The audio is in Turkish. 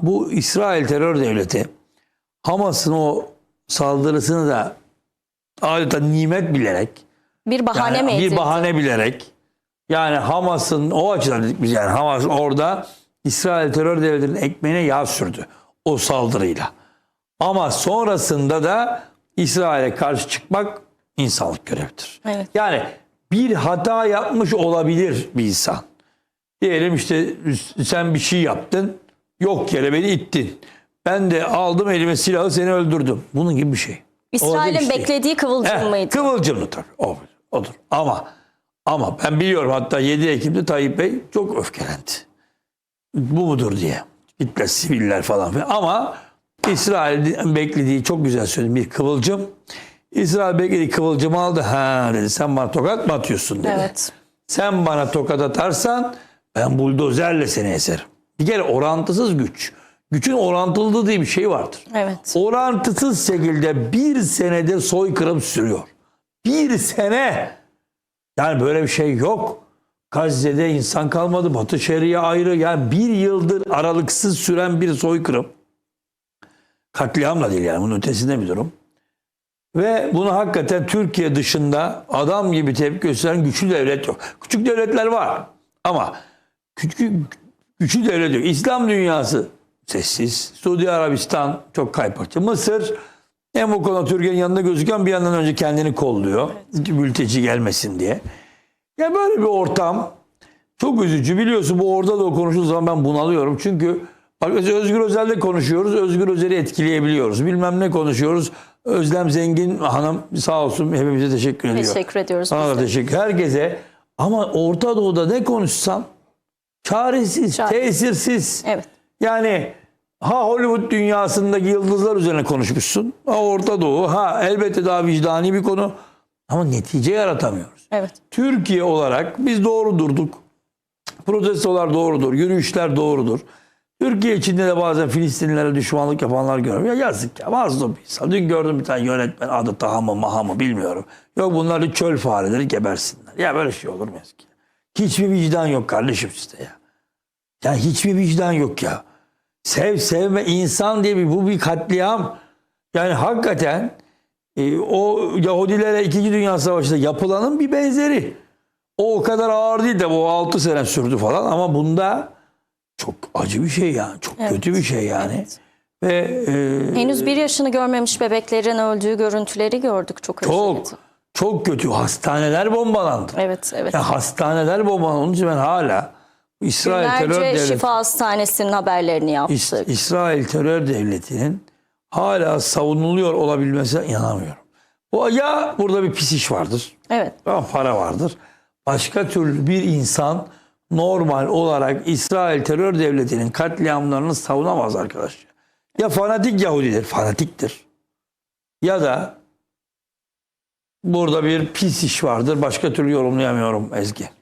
bu İsrail terör devleti Hamas'ın o saldırısını da adeta nimet bilerek Bir bahane yani mi bir edildi? bahane bilerek yani Hamas'ın o açıdan dedik biz yani Hamas orada İsrail terör devletinin ekmeğine yağ sürdü o saldırıyla. Ama sonrasında da İsrail'e karşı çıkmak insanlık görevidir. Evet. Yani bir hata yapmış olabilir bir insan. Diyelim işte sen bir şey yaptın, yok yere beni ittin. Ben de aldım elime silahı seni öldürdüm. Bunun gibi bir şey. İsrail'in Olacak iş değil. beklediği kıvılcım He, mıydı? Kıvılcımlı tabii. O, odur. Ama ama ben biliyorum hatta 7 Ekim'de Tayyip Bey çok öfkelendi. Bu mudur diye. Gittiler siviller falan filan. Ama İsrail'in beklediği çok güzel söyledim bir kıvılcım. İsrail beklediği kıvılcımı aldı. Ha dedi sen bana tokat mı atıyorsun dedi. Evet. Sen bana tokat atarsan ben buldozerle seni ezerim. Bir kere orantısız güç. Gücün orantılılığı diye bir şey vardır. Evet. Orantısız şekilde bir senede soykırım sürüyor. Bir sene. Yani böyle bir şey yok. Gazze'de insan kalmadı. Batı Şeria ayrı. Yani bir yıldır aralıksız süren bir soykırım. Katliamla değil yani. Bunun ötesinde bir durum. Ve bunu hakikaten Türkiye dışında adam gibi tepki gösteren güçlü devlet yok. Küçük devletler var. Ama küçük, güçlü devlet yok. İslam dünyası sessiz. Suudi Arabistan çok kaypakçı. Mısır hem bu konuda Türkiye'nin yanında gözüken bir yandan önce kendini kolluyor. Mülteci gelmesin diye. Ya böyle bir ortam çok üzücü. Biliyorsun bu orada da konuştuğu zaman ben bunalıyorum. Çünkü bak Özgür Özel'de konuşuyoruz. Özgür Özel'i etkileyebiliyoruz. Bilmem ne konuşuyoruz. Özlem Zengin Hanım sağ olsun hepimize teşekkür ediyor. Teşekkür ediyoruz Sana da teşekkür. Herkese. Ama Orta Doğu'da ne konuşsam çaresiz, Çare- tesirsiz. Evet. Yani ha Hollywood dünyasındaki yıldızlar üzerine konuşmuşsun. Ha Orta Doğu. Ha elbette daha vicdani bir konu. Ama netice yaratamıyoruz. Evet. Türkiye olarak biz doğru durduk. Protestolar doğrudur. Yürüyüşler doğrudur. Türkiye içinde de bazen Filistinlilere düşmanlık yapanlar görüyorum. Ya yazık ya mazlum bir insan. Dün gördüm bir tane yönetmen adı Taha mı Maha mı bilmiyorum. Yok bunlar da çöl fareleri gebersinler. Ya böyle şey olur mu eski? Hiçbir vicdan yok kardeşim sizde ya. Ya hiçbir vicdan yok ya. Sev sevme insan diye bir bu bir katliam. Yani hakikaten e, o Yahudilere 2. Dünya Savaşı'nda yapılanın bir benzeri. O o kadar ağır değil de bu 6 sene sürdü falan ama bunda çok acı bir şey yani. Çok Evet. kötü bir şey yani. Evet. Ve e, Henüz bir yaşını görmemiş bebeklerin öldüğü görüntüleri gördük. Çok çok acıydı. Çok kötü. Hastaneler bombalandı. Evet, evet. Ya hastaneler bombalandı. Onun için ben hala İsrail terör Binlerce devleti şifa hastanesinin haberlerini İs- yaptık. İsrail terör devletinin hala savunuluyor olabilmesine inanamıyorum. Bu ya burada bir pis iş vardır. Evet. Ama para vardır. Başka türlü bir insan normal olarak İsrail terör devletinin katliamlarını savunamaz arkadaşlar. Ya fanatik Yahudidir, fanatiktir. Ya da burada bir pis iş vardır. Başka türlü yorumlayamıyorum Ezgi.